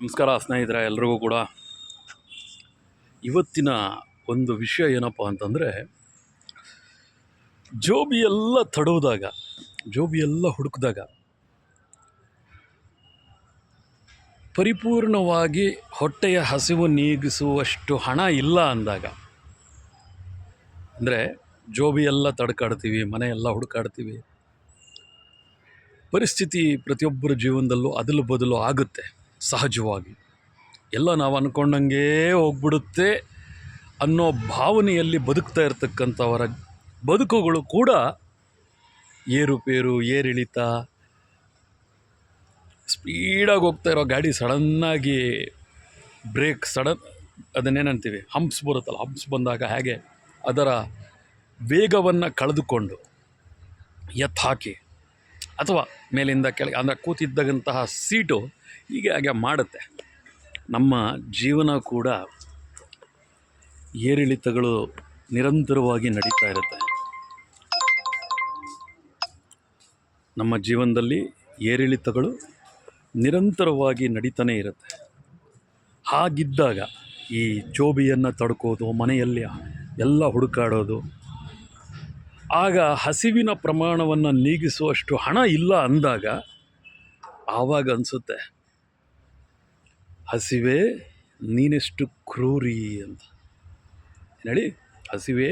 ನಮಸ್ಕಾರ ಸ್ನೇಹಿತರೆ, ಎಲ್ರಿಗೂ ಕೂಡ. ಇವತ್ತಿನ ಒಂದು ವಿಷಯ ಏನಪ್ಪ ಅಂತಂದರೆ, ಜೋಬಿ ಎಲ್ಲ ತಡೋದಾಗ, ಜೋಬಿ ಎಲ್ಲ ಹುಡುಕಿದಾಗ ಪರಿಪೂರ್ಣವಾಗಿ ಹೊಟ್ಟೆಯ ಹಸಿವು ನೀಗಿಸುವಷ್ಟು ಹಣ ಇಲ್ಲ ಅಂದಾಗ, ಅಂದರೆ ಜೋಬಿ ಎಲ್ಲ ತಡ್ಕಾಡ್ತೀವಿ ಮನೆಯೆಲ್ಲ ಹುಡುಕಾಡ್ತೀವಿ, ಪರಿಸ್ಥಿತಿ ಪ್ರತಿಯೊಬ್ಬರ ಜೀವನದಲ್ಲೂ ಅದಲು ಬದಲು ಆಗುತ್ತೆ. ಸಹಜವಾಗಿ. ಎಲ್ಲ ನಾವು ಅಂದ್ಕೊಂಡಂಗೆ ಹೋಗ್ಬಿಡುತ್ತೆ ಅನ್ನೋ ಭಾವನೆಯಲ್ಲಿ ಬದುಕ್ತಾ ಇರ್ತಕ್ಕಂಥವರ ಬದುಕುಗಳು ಕೂಡ ಏರುಪೇರು, ಏರಿಳಿತ, ಸ್ಪೀಡಾಗಿ ಹೋಗ್ತಾ ಇರೋ ಗಾಡಿ ಸಡನ್ನಾಗಿ ಬ್ರೇಕ್, ಸಡನ್ ಅದನ್ನೇನಂತೀವಿ, ಹಂಪ್ಸ್ ಬರುತ್ತಲ್ಲ, ಹಂಪ್ಸ್ ಬಂದಾಗ ಹೇಗೆ ಅದರ ವೇಗವನ್ನು ಕಳೆದುಕೊಂಡು ಎತ್ತಾಕಿ ಅಥವಾ ಮೇಲಿಂದ ಕೆಳಗೆ, ಅಂದರೆ ಕೂತಿದ್ದಂತಹ ಸೀಟು ಹೀಗೆ ಹಾಗೆ ಮಾಡುತ್ತೆ. ನಮ್ಮ ಜೀವನ ಕೂಡ ಏರಿಳಿತಗಳು ನಿರಂತರವಾಗಿ ನಡೀತಾ ಇರುತ್ತೆ. ನಮ್ಮ ಜೀವನದಲ್ಲಿ ಏರಿಳಿತಗಳು ನಿರಂತರವಾಗಿ ನಡೀತಾನೆ ಇರುತ್ತೆ. ಹಾಗಿದ್ದಾಗ ಈ ಜೋಬಿಯನ್ನು ತಡ್ಕೋದು ಮನೆಯಲ್ಲಿ ಎಲ್ಲ ಹುಡುಕಾಡೋದು ಆಗ ಹಸಿವಿನ ಪ್ರಮಾಣವನ್ನು ನೀಗಿಸುವಷ್ಟು ಹಣ ಇಲ್ಲ ಅಂದಾಗ ಆವಾಗ ಅನಿಸುತ್ತೆ, ಹಸಿವೆ ನೀನೆಷ್ಟು ಕ್ರೂರಿ ಅಂತ. ಹೇಳಿ, ಹಸಿವೆ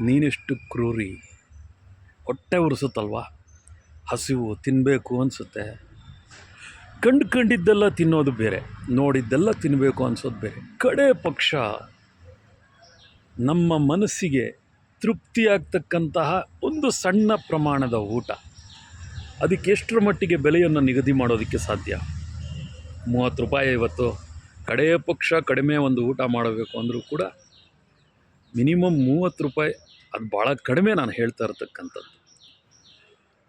ನೀನೆಷ್ಟು ಕ್ರೂರಿ. ಹೊಟ್ಟೆ ಉರಿಸುತ್ತಲ್ವ? ಹಸಿವು ತಿನ್ನಬೇಕು ಅನಿಸುತ್ತೆ. ಕಂಡು ಕಂಡಿದ್ದೆಲ್ಲ ತಿನ್ನೋದು ಬೇರೆ, ನೋಡಿದ್ದೆಲ್ಲ ತಿನ್ನಬೇಕು ಅನ್ಸೋದು ಬೇರೆ. ಕಡೆ ಪಕ್ಷ ನಮ್ಮ ಮನಸ್ಸಿಗೆ ತೃಪ್ತಿಯಾಗ್ತಕ್ಕಂತಹ ಒಂದು ಸಣ್ಣ ಪ್ರಮಾಣದ ಊಟ. ಅದಕ್ಕೆ ಎಷ್ಟರ ಮಟ್ಟಿಗೆ ಬೆಲೆಯನ್ನು ನಿಗದಿ ಮಾಡೋದಕ್ಕೆ ಸಾಧ್ಯ? ಮೂವತ್ತು ರೂಪಾಯಿ ಇವತ್ತು ಕಡೆಯ ಪಕ್ಷ ಕಡಿಮೆ ಒಂದು ಊಟ ಮಾಡಬೇಕು ಅಂದರೂ ಕೂಡ ಮಿನಿಮಮ್ ಮೂವತ್ತು ರೂಪಾಯಿ, ಅದು ಭಾಳ ಕಡಿಮೆ ನಾನು ಹೇಳ್ತಾ ಇರ್ತಕ್ಕಂಥದ್ದು.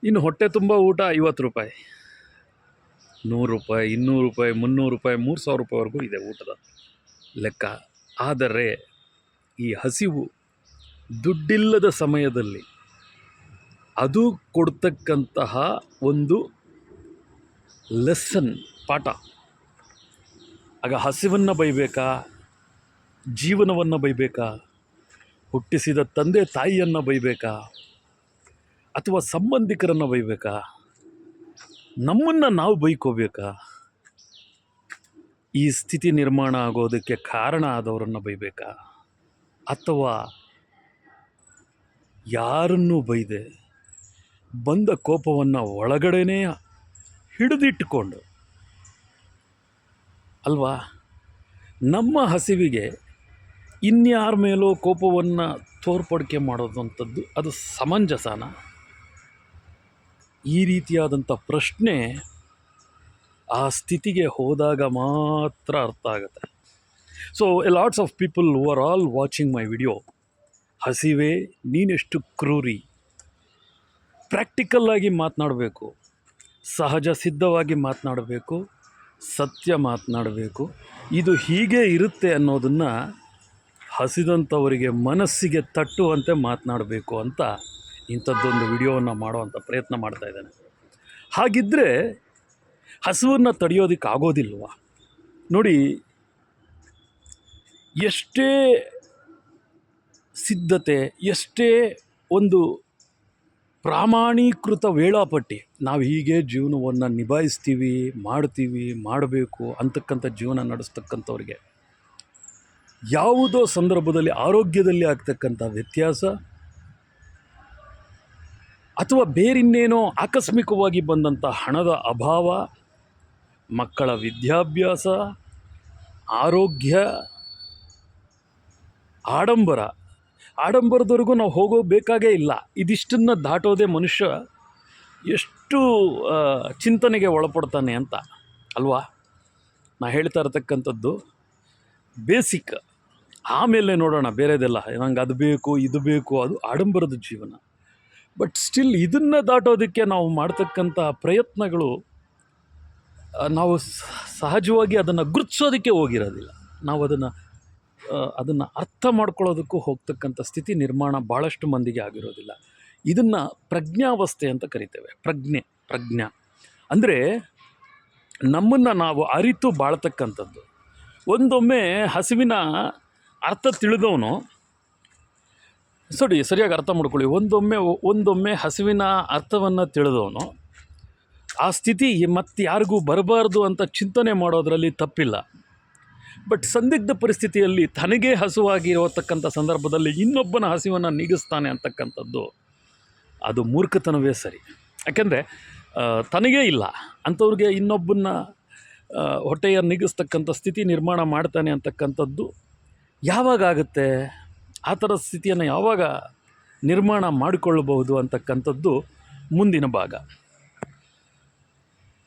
ಇನ್ನು ಹೊಟ್ಟೆ ತುಂಬ ಊಟ, ಐವತ್ತು ರೂಪಾಯಿ. ನೂರು ರೂಪಾಯಿ, ಇನ್ನೂರು ರೂಪಾಯಿ, ಮುನ್ನೂರು ರೂಪಾಯಿ, ಮೂರು ಸಾವಿರ ರೂಪಾಯಿವರೆಗೂ ಇದೆ ಊಟದ ಲೆಕ್ಕ. ಆದರೆ ಈ ಹಸಿವು ದುಡ್ಡಿಲ್ಲದ ಸಮಯದಲ್ಲಿ ಅದು ಕೊಡ್ತಕ್ಕಂತಹ ಒಂದು ಲೆಸನ್ ಪಾಠ. ಆಗ ಹಸಿವನ್ನು ಬೈಬೇಕಾ, ಜೀವನವನ್ನು ಬೈಬೇಕಾ, ಹುಟ್ಟಿಸಿದ ತಂದೆ ತಾಯಿಯನ್ನು ಬೈಬೇಕಾ, ಅಥವಾ ಸಂಬಂಧಿಕರನ್ನು ಬೈಬೇಕಾ, ನಮ್ಮನ್ನು ನಾವು ಬೈಕೋಬೇಕಾ? ಈ ಸ್ಥಿತಿ ನಿರ್ಮಾಣ ಆಗೋದಕ್ಕೆ ಕಾರಣ ಆದವರನ್ನು ಬೈಬೇಕಾ? ಅಥವಾ ಯಾರನ್ನೂ ಬೈದೆ. ಬಂದ ಕೋಪವನ್ನು ಒಳಗಡೆನೇ ಹಿಡಿದಿಟ್ಟುಕೊಂಡು. ಅಲ್ವಾ? ನಮ್ಮ ಹಸಿವಿಗೆ ಇನ್ಯಾರ ಮೇಲೋ ಕೋಪವನ್ನು ತೋರ್ಪಡಿಕೆ ಮಾಡೋದಂಥದ್ದು ಅದು ಸಮಂಜಸನ? ಈ ರೀತಿಯಾದಂಥ ಪ್ರಶ್ನೆ ಆ ಸ್ಥಿತಿಗೆ ಹೋದಾಗ ಮಾತ್ರ ಅರ್ಥ ಆಗುತ್ತೆ. So a lots of people are all watching my video ಹಸಿವೆ, ನೀನೆಷ್ಟು ಕ್ರೂರಿ. ಪ್ರಾಕ್ಟಿಕಲ್ಲಾಗಿ ಮಾತನಾಡಬೇಕು. ಸಹಜ ಸಿದ್ಧವಾಗಿ ಮಾತನಾಡಬೇಕು. ಸತ್ಯ ಮಾತನಾಡಬೇಕು. ಇದು ಹೀಗೆ ಇರುತ್ತೆ ಅನ್ನೋದನ್ನು ಹಸಿದಂಥವರಿಗೆ ಮನಸ್ಸಿಗೆ ತಟ್ಟುವಂತೆ ಮಾತನಾಡಬೇಕು ಅಂತ ಇಂಥದ್ದೊಂದು ವಿಡಿಯೋವನ್ನು ಮಾಡುವಂಥ ಪ್ರಯತ್ನ ಮಾಡ್ತಾ ಇದ್ದೇನೆ. ಹಾಗಿದ್ದರೆ ಹಸುವನ್ನು ತಡೆಯೋದಕ್ಕೆ ಆಗೋದಿಲ್ವ ನೋಡಿ, ಎಷ್ಟೇ ಸಿದ್ಧತೆ ಎಷ್ಟೇ ಒಂದು ಪ್ರಾಮಾಣೀಕೃತ ವೇಳಾಪಟ್ಟಿ, ನಾವು ಹೀಗೆ ಜೀವನವನ್ನು ನಿಭಾಯಿಸ್ತೀವಿ, ಮಾಡ್ತೀವಿ, ಮಾಡಬೇಕು ಅಂತಕ್ಕಂಥ ಜೀವನ ನಡೆಸ್ತಕ್ಕಂಥವ್ರಿಗೆ, ಯಾವುದೋ ಸಂದರ್ಭದಲ್ಲಿ ಆರೋಗ್ಯದಲ್ಲಿ ಆಗ್ತಕ್ಕಂಥ ವ್ಯತ್ಯಾಸ ಅಥವಾ ಬೇರಿನ್ನೇನೋ ಆಕಸ್ಮಿಕವಾಗಿ ಬಂದಂಥ ಹಣದ ಅಭಾವ, ಮಕ್ಕಳ ವಿದ್ಯಾಭ್ಯಾಸ, ಆರೋಗ್ಯ, ಆಡಂಬರ ಆಡಂಬರದವರೆಗೂ ನಾವು ಹೋಗೋಬೇಕಾಗೇ ಇಲ್ಲ. ಇದಿಷ್ಟನ್ನು ದಾಟೋದೇ ಮನುಷ್ಯ ಎಷ್ಟು ಚಿಂತನೆಗೆ ಒಳಪಡ್ತಾನೆ ಅಂತ, ಅಲ್ವಾ? ನಾ ಹೇಳ್ತಾ ಇರತಕ್ಕಂಥದ್ದು ಬೇಸಿಕ್. ಆಮೇಲೆ ನೋಡೋಣ, ಬೇರೆದೆಲ್ಲ. ನಂಗೆ ಅದು ಬೇಕು, ಇದು ಬೇಕು, ಅದು ಆಡಂಬರದ ಜೀವನ. ಬಟ್ ಸ್ಟಿಲ್ ಇದನ್ನು ದಾಟೋದಕ್ಕೆ ನಾವು ಮಾಡ್ತಕ್ಕಂಥ ಪ್ರಯತ್ನಗಳು ನಾವು ಸಹಜವಾಗಿ ಅದನ್ನು ಗುರುತಿಸೋದಕ್ಕೆ ಹೋಗಿರೋದಿಲ್ಲ. ನಾವು ಅದನ್ನು ಅದನ್ನು ಅರ್ಥ ಮಾಡ್ಕೊಳ್ಳೋದಕ್ಕೂ ಹೋಗ್ತಕ್ಕಂಥ ಸ್ಥಿತಿ ನಿರ್ಮಾಣ ಭಾಳಷ್ಟು ಮಂದಿಗೆ ಆಗಿರೋದಿಲ್ಲ. ಇದನ್ನು ಪ್ರಜ್ಞಾವಸ್ಥೆ ಅಂತ ಕರಿತೇವೆ. ಪ್ರಜ್ಞೆ, ಪ್ರಜ್ಞಾ. ಅಂದರೆ ನಮ್ಮನ್ನು ನಾವು ಅರಿತು ಬಾಳ್ತಕ್ಕಂಥದ್ದು. ಒಂದೊಮ್ಮೆ ಹಸುವಿನ ಅರ್ಥ ತಿಳಿದವನು, ಸರಿ, ಸರಿಯಾಗಿ ಅರ್ಥ ಮಾಡ್ಕೊಳ್ಳಿ. ಒಂದೊಮ್ಮೆ ಒಂದೊಮ್ಮೆ ಹಸುವಿನ ಅರ್ಥವನ್ನು ತಿಳಿದವನು, ಆ ಸ್ಥಿತಿ ಮತ್ತೆ ಯಾರಿಗೂ ಬರಬಾರ್ದು ಅಂತ ಚಿಂತನೆ ಮಾಡೋದರಲ್ಲಿ ತಪ್ಪಿಲ್ಲ. ಬಟ್ ಸಂದಿಗ್ಧ ಪರಿಸ್ಥಿತಿಯಲ್ಲಿ ತನಗೇ ಹಸುವಾಗಿರತಕ್ಕಂಥ ಸಂದರ್ಭದಲ್ಲಿ ಇನ್ನೊಬ್ಬನ ಹಸಿವನ್ನು ನೀಗಿಸ್ತಾನೆ ಅಂತಕ್ಕಂಥದ್ದು ಅದು ಮೂರ್ಖತನವೇ ಸರಿ. ಯಾಕೆಂದರೆ ತನಗೇ ಇಲ್ಲ. ಅಂಥವ್ರಿಗೆ ಇನ್ನೊಬ್ಬನ ಹೊಟ್ಟೆಯ ನೀಗಿಸ್ತಕ್ಕಂಥ ಸ್ಥಿತಿ ನಿರ್ಮಾಣ ಮಾಡ್ತಾನೆ ಅಂತಕ್ಕಂಥದ್ದು ಯಾವಾಗ ಆಗುತ್ತೆ? ಆ ಥರ ಸ್ಥಿತಿಯನ್ನು ಯಾವಾಗ ನಿರ್ಮಾಣ ಮಾಡಿಕೊಳ್ಳಬಹುದು ಅಂತಕ್ಕಂಥದ್ದು ಮುಂದಿನ ಭಾಗ.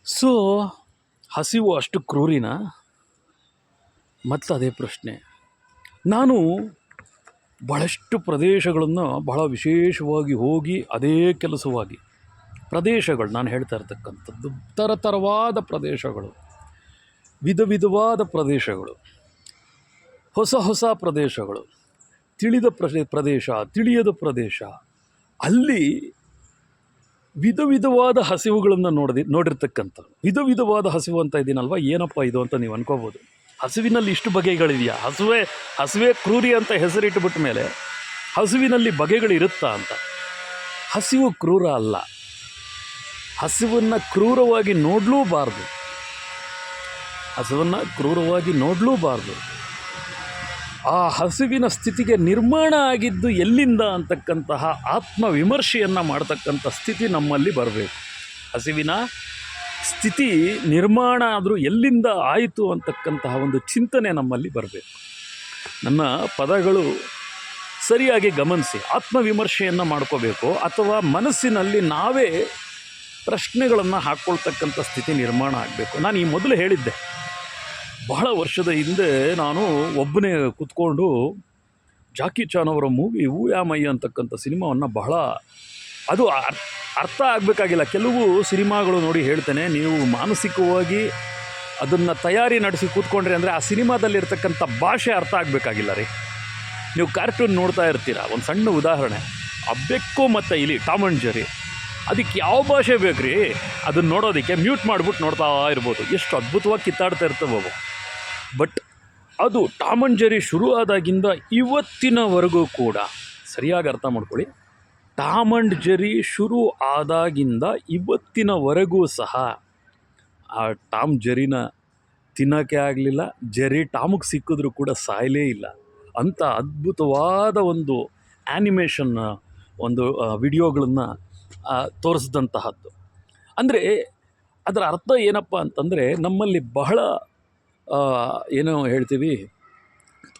ಸೊ ಹಸಿವು ಅಷ್ಟು ಕ್ರೂರಿನ? ಮತ್ತು ಅದೇ ಪ್ರಶ್ನೆ. ನಾನು ಬಹಳಷ್ಟು ಪ್ರದೇಶಗಳನ್ನು ಬಹಳ ವಿಶೇಷವಾಗಿ ಹೋಗಿ ಅದೇ ಕೆಲಸವಾಗಿ, ಪ್ರದೇಶಗಳು ನಾನು ಹೇಳ್ತಾ ಇರ್ತಕ್ಕಂಥದ್ದು ಥರಥರವಾದ ಪ್ರದೇಶಗಳು, ವಿಧ ವಿಧವಾದ ಪ್ರದೇಶಗಳು, ಹೊಸ ಹೊಸ ಪ್ರದೇಶಗಳು, ತಿಳಿದ ಪ್ರದೇ ಪ್ರದೇಶ, ತಿಳಿಯದ ಪ್ರದೇಶ, ಅಲ್ಲಿ ವಿಧ ವಿಧವಾದ ಹಸಿವುಗಳನ್ನು ನೋಡಿದ ನೋಡಿರ್ತಕ್ಕಂಥ ವಿಧ ವಿಧವಾದ ಹಸಿವು ಅಂತ ಇದ್ದೀನಲ್ವ ಏನಪ್ಪ ಇದು ಅಂತ ನೀವು ಅನ್ಕೋಬೋದು. ಹಸಿವಿನಲ್ಲಿ ಇಷ್ಟು ಬಗೆಗಳಿದೆಯಾ? ಹಸುವೆ ಹಸುವೆ ಕ್ರೂರಿ ಅಂತ ಹೆಸರಿಟ್ಟುಬಿಟ್ಟ ಮೇಲೆ ಹಸುವಿನಲ್ಲಿ ಬಗೆಗಳಿರುತ್ತಾ ಅಂತ. ಹಸಿವು ಕ್ರೂರ ಅಲ್ಲ. ಹಸುವನ್ನು ಕ್ರೂರವಾಗಿ ನೋಡಲೂಬಾರ್ದು. ಹಸುವನ್ನು ಕ್ರೂರವಾಗಿ ನೋಡಲೂಬಾರ್ದು. ಆ ಹಸುವಿನ ಸ್ಥಿತಿಗೆ ನಿರ್ಮಾಣ ಆಗಿದ್ದು ಎಲ್ಲಿಂದ ಅಂತಕ್ಕಂತಹ ಆತ್ಮವಿಮರ್ಶೆಯನ್ನು ಮಾಡ್ತಕ್ಕಂಥ ಸ್ಥಿತಿ ನಮ್ಮಲ್ಲಿ ಬರಬೇಕು. ಹಸಿವಿನ ಸ್ಥಿತಿ ನಿರ್ಮಾಣ ಆದರೂ ಎಲ್ಲಿಂದ ಆಯಿತು ಅಂತಕ್ಕಂತಹ ಒಂದು ಚಿಂತನೆ ನಮ್ಮಲ್ಲಿ ಬರಬೇಕು. ನನ್ನ ಪದಗಳು ಸರಿಯಾಗಿ ಗಮನಿಸಿ, ಆತ್ಮವಿಮರ್ಶೆಯನ್ನು ಮಾಡ್ಕೋಬೇಕು, ಅಥವಾ ಮನಸ್ಸಿನಲ್ಲಿ ನಾವೇ ಪ್ರಶ್ನೆಗಳನ್ನು ಹಾಕ್ಕೊಳ್ತಕ್ಕಂಥ ಸ್ಥಿತಿ ನಿರ್ಮಾಣ ಆಗಬೇಕು. ನಾನು ಈ ಮೊದಲು ಹೇಳಿದ್ದೆ. ಬಹಳ ವರ್ಷದ ಹಿಂದೆ ನಾನು ಒಬ್ಬನೇ ಕೂತ್ಕೊಂಡು ಜಾಕಿ ಚಾನ್ ಅವರ ಮೂವಿ ಊಯಾಮಯ್ಯ ಅಂತಕ್ಕಂಥ ಸಿನಿಮಾವನ್ನು ಬಹಳ ಅದು ಅರ್- ಅರ್ಥ ಆಗಬೇಕಾಗಿಲ್ಲ. ಕೆಲವು ಸಿನಿಮಾಗಳು ನೋಡಿ ಹೇಳ್ತೇನೆ. ನೀವು ಮಾನಸಿಕವಾಗಿ ಅದನ್ನು ತಯಾರಿ ನಡೆಸಿ ಕೂತ್ಕೊಂಡ್ರಿ ಅಂದರೆ ಆ ಸಿನಿಮಾದಲ್ಲಿರ್ತಕ್ಕಂಥ ಭಾಷೆ ಅರ್ಥ ಆಗಬೇಕಾಗಿಲ್ಲ ರೀ. ನೀವು ಕಾರ್ಟೂನ್ ನೋಡ್ತಾ ಇರ್ತೀರ? ಒಂದು ಸಣ್ಣ ಉದಾಹರಣೆ. ಆ ಬೆಕ್ಕು ಮತ್ತು ಇಲಿ ಟಾಮ್ ಅಂಡ್ ಜೆರಿ ಅದಕ್ಕೆ ಯಾವ ಭಾಷೆ ಬೇಕು ರೀ ಅದನ್ನು ನೋಡೋದಕ್ಕೆ ಮ್ಯೂಟ್ ಮಾಡಿಬಿಟ್ಟು ನೋಡ್ತಾ ಇರ್ಬೋದು. ಎಷ್ಟು ಅದ್ಭುತವಾಗಿ ಕಿತ್ತಾಡ್ತಾ ಇರ್ತವೆ ಬಟ್ ಅದು ಟಾಮ್ ಅಂಡ್ ಜೆರಿ ಶುರು ಆದಾಗಿಂದ ಇವತ್ತಿನವರೆಗೂ ಕೂಡ, ಸರಿಯಾಗಿ ಅರ್ಥ ಮಾಡ್ಕೊಳ್ಳಿ. ಟಾಮ್ ಅಂಡ್ ಜೆರಿ ಶುರು ಆದಾಗಿಂದ ಇವತ್ತಿನವರೆಗೂ ಸಹ ಆ ಟಾಮ್ ಜೆರಿನ ತಿನ್ನೋಕ್ಕೆ ಆಗಲಿಲ್ಲ. ಜೆರಿ ಟಾಮಿಗೆ ಸಿಕ್ಕಿದ್ರೂ ಕೂಡ ಸಾಯಲೇ ಇಲ್ಲ. ಅಂಥ ಅದ್ಭುತವಾದ ಒಂದು ಆ್ಯನಿಮೇಷನ್ ಒಂದು ವಿಡಿಯೋಗಳನ್ನು ತೋರಿಸಿದಂತಹದ್ದು. ಅಂದರೆ ಅದರ ಅರ್ಥ ಏನಪ್ಪ ಅಂತಂದರೆ ನಮ್ಮಲ್ಲಿ ಬಹಳ ಏನು ಏನೋ ಹೇಳ್ತೀವಿ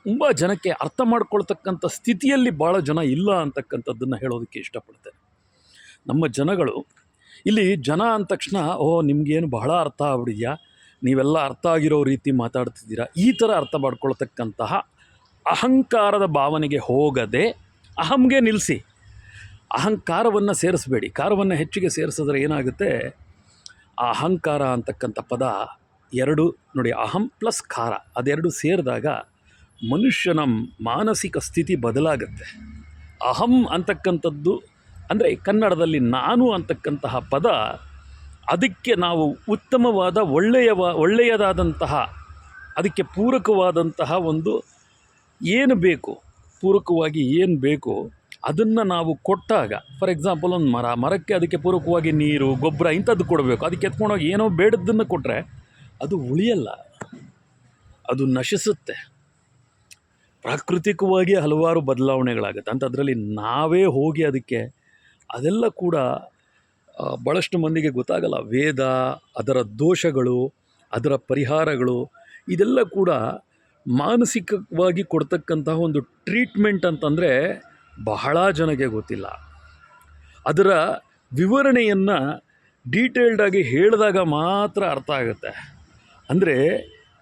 ತುಂಬ ಜನಕ್ಕೆ ಅರ್ಥ ಮಾಡ್ಕೊಳ್ತಕ್ಕಂಥ ಸ್ಥಿತಿಯಲ್ಲಿ ಭಾಳ ಜನ ಇಲ್ಲ ಅಂತಕ್ಕಂಥದ್ದನ್ನು ಹೇಳೋದಕ್ಕೆ ಇಷ್ಟಪಡ್ತೇನೆ. ನಮ್ಮ ಜನಗಳು, ಇಲ್ಲಿ ಜನ ಅಂದ ತಕ್ಷಣ ಓ ನಿಮಗೇನು ಬಹಳ ಅರ್ಥ ಆಗ್ಬಿಡಿದ್ಯಾ ನೀವೆಲ್ಲ ಅರ್ಥ ಆಗಿರೋ ರೀತಿ ಮಾತಾಡ್ತಿದ್ದೀರಾ? ಈ ಥರ ಅರ್ಥ ಮಾಡ್ಕೊಳ್ತಕ್ಕಂತಹ ಅಹಂಕಾರದ ಭಾವನೆಗೆ ಹೋಗದೆ ಅಹಂಗೆ ನಿಲ್ಲಿಸಿ ಅಹಂಕಾರವನ್ನು ಸೇರಿಸಬೇಡಿ. ಕಾರವನ್ನು ಹೆಚ್ಚಿಗೆ ಸೇರಿಸಿದ್ರೆ ಏನಾಗುತ್ತೆ? ಆ ಅಹಂಕಾರ ಅಂತಕ್ಕಂಥ ಪದ ಎರಡು, ನೋಡಿ, ಅಹಂ ಪ್ಲಸ್ ಖಾರ, ಅದೆರಡು ಸೇರಿದಾಗ ಮನುಷ್ಯನ ಮಾನಸಿಕ ಸ್ಥಿತಿ ಬದಲಾಗುತ್ತೆ. ಅಹಂ ಅಂತಕ್ಕಂಥದ್ದು, ಅಂದರೆ ಕನ್ನಡದಲ್ಲಿ ನಾನು ಅಂತಕ್ಕಂತಹ ಪದ, ಅದಕ್ಕೆ ನಾವು ಉತ್ತಮವಾದ, ಒಳ್ಳೆಯವ, ಒಳ್ಳೆಯದಾದಂತಹ, ಅದಕ್ಕೆ ಪೂರಕವಾದಂತಹ ಒಂದು ಏನು ಬೇಕು, ಪೂರಕವಾಗಿ ಏನು ಬೇಕು, ಅದನ್ನು ನಾವು ಕೊಟ್ಟಾಗ ಫಾರ್ ಎಕ್ಸಾಂಪಲ್ ಒಂದು ಮರ, ಮರಕ್ಕೆ ಅದಕ್ಕೆ ಪೂರಕವಾಗಿ ನೀರು, ಗೊಬ್ಬರ, ಇಂಥದ್ದು ಕೊಡಬೇಕು. ಅದಕ್ಕೆ ಎತ್ಕೊಂಡೋಗಿ ಏನೋ ಬೇಡದ್ದನ್ನು ಕೊಟ್ಟರೆ ಅದು ಉಳಿಯಲ್ಲ. ಅದು ನಶಿಸುತ್ತೆ. ಪ್ರಾಕೃತಿಕವಾಗಿ ಹಲವಾರು ಬದಲಾವಣೆಗಳಾಗುತ್ತೆ. ಅಂತ ಅದರಲ್ಲಿ ನಾವೇ ಹೋಗಿ ಅದಕ್ಕೆ ಅದೆಲ್ಲ ಕೂಡ ಭಾಳಷ್ಟು ಮಂದಿಗೆ ಗೊತ್ತಾಗಲ್ಲ. ವೇದ, ಅದರ ದೋಷಗಳು, ಅದರ ಪರಿಹಾರಗಳು, ಇದೆಲ್ಲ ಕೂಡ ಮಾನಸಿಕವಾಗಿ ಕೊಡ್ತಕ್ಕಂತಹ ಒಂದು ಟ್ರೀಟ್ಮೆಂಟ್ ಅಂತಂದರೆ ಬಹಳ ಜನಕ್ಕೆ ಗೊತ್ತಿಲ್ಲ. ಅದರ ವಿವರಣೆಯನ್ನು ಡೀಟೇಲ್ಡಾಗಿ ಹೇಳಿದಾಗ ಮಾತ್ರ ಅರ್ಥ ಆಗುತ್ತೆ. ಅಂದರೆ